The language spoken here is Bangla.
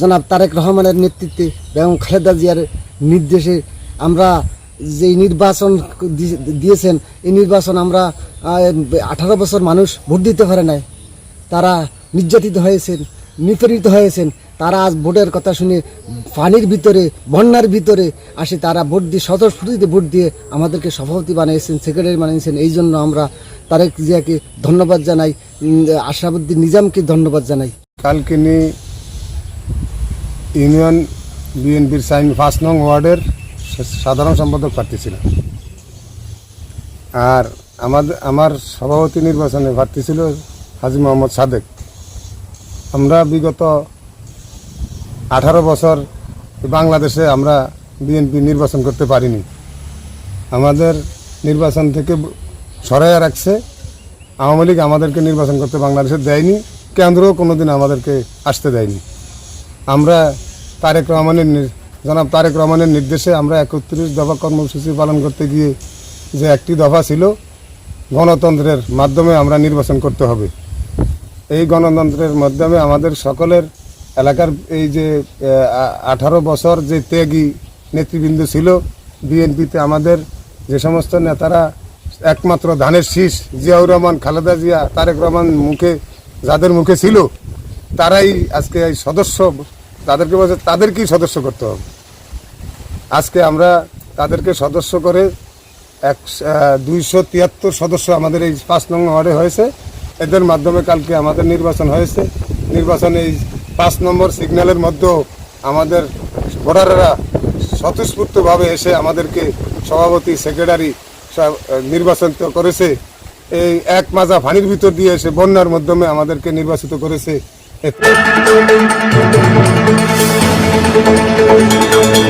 জনাব তারেক রহমানের নেতৃত্বে এবং খালেদা জিয়ার নির্দেশে আমরা যে নির্বাচন দিয়েছেন এই নির্বাচন আমরা আঠারো বছর মানুষ ভোট দিতে পারে নাই। তারা নির্যাতিত হয়েছেন নিপীড়িত হয়েছেন। তারা আজ ভোটের কথা শুনে পানির ভিতরে বন্যার ভিতরে আসে তারা ভোট দিয়ে স্বতঃস্ফূর্তিতে ভোট দিয়ে আমাদেরকে সভাপতি বানিয়েছেন সেক্রেটারি বানিয়েছেন। এই জন্য আমরা তারেক জিয়াকে ধন্যবাদ জানাই উম, আশরাফুদ্দিন নিজামকে ধন্যবাদ জানাই। কালকিনি ইউনিয়ন বিএনপির সাইন ফার্স্ট নং ওয়ার্ডের সাধারণ সম্পাদক প্রার্থী ছিলাম আর আমাদের আমার সভাপতি নির্বাচনে প্রার্থী ছিল হাজি মোহাম্মদ সাদেক। আমরা বিগত আঠারো বছর বাংলাদেশে আমরা বিএনপি নির্বাচন করতে পারিনি। আমাদের নির্বাচন থেকে সরাইয়া রাখছে। আওয়ামী লীগ আমাদেরকে নির্বাচন করতে বাংলাদেশে দেয়নি। কেন্দ্রও কোনোদিন আমাদেরকে আসতে দেয়নি। আমরা তারেক রহমানের নির- জনাব তারেক রহমানের নির্দেশে আমরা একত্রিশ দফা কর্মসূচি পালন করতে গিয়ে যে একটি দফা ছিল, গণতন্ত্রের মাধ্যমে আমরা নির্বাচন করতে হবে। এই গণতন্ত্রের মাধ্যমে আমাদের সকলের এলাকার এই যে আঠারো বছর যে ত্যাগী নেতৃবৃন্দ ছিল, বিএনপিতে আমাদের যে সমস্ত নেতারা, একমাত্র ধানের শীষ জিয়াউর রহমান, খালেদা জিয়া, তারেক রহমান মুখে, যাদের মুখে ছিল, তারাই আজকে এই সদস্য তাদেরকে বলছে, তাদেরকেই সদস্য করতে হবে। আজকে আমরা তাদেরকে সদস্য করে এক দুইশো তিয়াত্তর সদস্য আমাদের এই পাঁচ নং ওয়ার্ডে হয়েছে। এদের মাধ্যমে কালকে আমাদের নির্বাচন হয়েছে। নির্বাচনে এই পাঁচ নম্বর সিগন্যালের মধ্যেও আমাদের ভোটাররা স্বতঃস্ফূর্তভাবে এসে আমাদেরকে সভাপতি, সেক্রেটারি নির্বাচন করেছে। এই এক মাজা পানির ভিতর দিয়ে এসে বন্যার মাধ্যমে আমাদেরকে নির্বাচিত করেছে। thank you